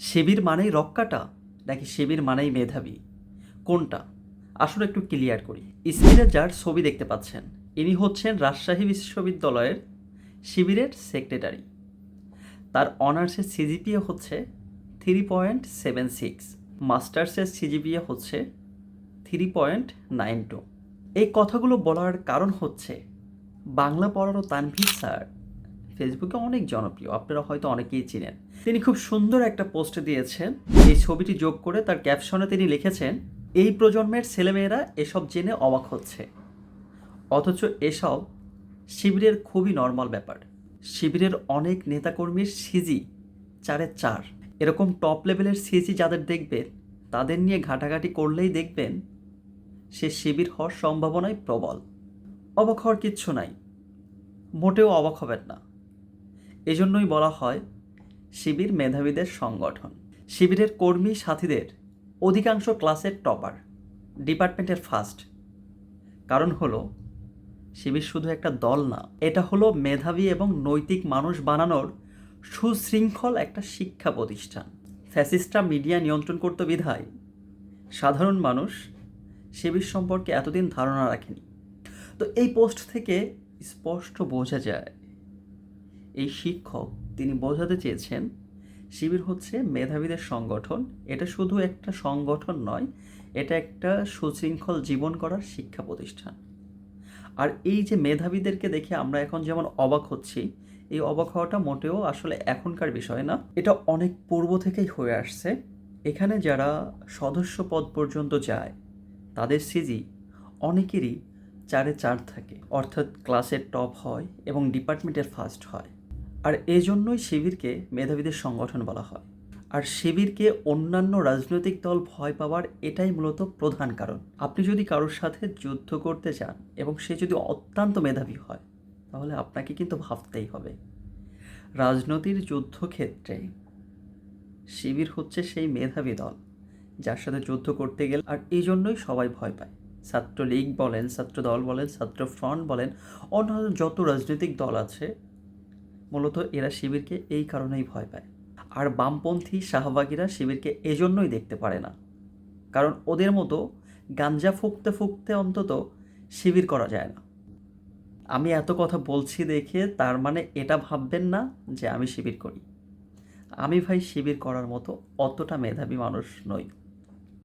শিবির মানেই রক্কাটা নাকি শিবির মানেই মেধাবী? কোনটা? আসলে একটু ক্লিয়ার করি। স্ক্রিনে যার ছবি দেখতে পাচ্ছেন, ইনি হচ্ছেন রাজশাহী বিশ্ববিদ্যালয়ের শিবিরের সেক্রেটারি। তার অনার্সের সিজিপিএ হচ্ছে থ্রি পয়েন্ট সেভেন সিক্স মাস্টার্সের সিজিপিএ হচ্ছে থ্রি পয়েন্ট নাইন টু। এই কথাগুলো বলার কারণ হচ্ছে, বাংলা পড়ানো তানভীর স্যার ফেসবুকে অনেক জনপ্রিয়, আপনারা হয়তো অনেকেই চিনেন। তিনি খুব সুন্দর একটা পোস্ট দিয়েছেন, এই ছবিটি যোগ করে তার ক্যাপশনে তিনি লিখেছেন, এই প্রজন্মের ছেলেমেয়েরা এসব জেনে অবাক হচ্ছে। অথচ এসব শিবিরের খুবই নর্মাল ব্যাপার। শিবিরের অনেক নেতাকর্মীর সিজি চারে চার। এরকম টপ লেভেলের সিজি যাদের দেখবেন, তাদের নিয়ে ঘাটাঘাটি করলেই দেখবেন, সে শিবির হওয়ার সম্ভাবনাই প্রবল। অবাক হওয়ার কিচ্ছু নাই। মোটেও অবাক হবেন না। এজন্যই বলা হয় শিবির মেধাবীদের সংগঠন। শিবিরের কর্মী সাথীদের অধিকাংশ ক্লাসের টপার, ডিপার্টমেন্টের ফার্স্ট। কারণ হলো, শিবির শুধু একটা দল না, এটা হলো মেধাবী এবং নৈতিক মানুষ বানানোর সুশৃঙ্খল একটা শিক্ষা প্রতিষ্ঠান। ফ্যাসিস্টরা মিডিয়া নিয়ন্ত্রণ করতে বিধায়, সাধারণ মানুষ শিবির সম্পর্কে এতদিন ধারণা রাখেনি। তো এই পোস্ট থেকে স্পষ্ট বোঝা যায় এই শিক্ষক তিনি বোঝাতে চেয়েছেন, শিবির হচ্ছে মেধাবীদের সংগঠন। এটা শুধু একটা সংগঠন নয়, এটা একটা সুশৃঙ্খল জীবন করার শিক্ষা প্রতিষ্ঠান। আর এই যে মেধাবীদেরকে দেখে আমরা এখন যেমন অবাক হচ্ছি, এই অবাক হওয়াটা মোটেও আসলে এখনকার বিষয় না। এটা অনেক পূর্ব থেকেই হয়ে আসছে। এখানে যারা সদস্য পদ পর্যন্ত যায়, তাদের সিজি অনেকেরই চারে চার থাকে। অর্থাৎ ক্লাসের টপ হয় এবং ডিপার্টমেন্টের ফার্স্ট হয়। আর এজন্যই শিবিরকে মেধাবীদের সংগঠন বলা হয়। আর শিবিরকে অন্যান্য রাজনৈতিক দল ভয় পাওয়ার এটাই মূলত প্রধান কারণ। আপনি যদি কারোর সাথে যুদ্ধ করতে চান এবং সে যদি অত্যন্ত মেধাবী হয়, তাহলে আপনাকে কিন্তু ভাবতেই হবে। রাজনীতির যুদ্ধক্ষেত্রে শিবির হচ্ছে সেই মেধাবী দল, যার সাথে যুদ্ধ করতে গেলে আর এই জন্যই সবাই ভয় পায়। ছাত্র লীগ বলেন ছাত্র দল বলেন ছাত্র ফ্রন্ট বলেন, অন্যান্য যত রাজনৈতিক দল আছে মূলত এরা শিবিরকে এই কারণেই ভয় পায়। আর বামপন্থী শাহবাগীরা শিবিরকে এজন্যই দেখতে পারে না। কারণ ওদের মতো গাঞ্জা ফুঁকতে ফুঁকতে অন্তত শিবির করা যায় না। আমি এত কথা বলছি দেখে তার মানে এটা ভাববেন না যে আমি শিবির করি। আমি ভাই শিবির করার মতো অতটা মেধাবী মানুষ নই।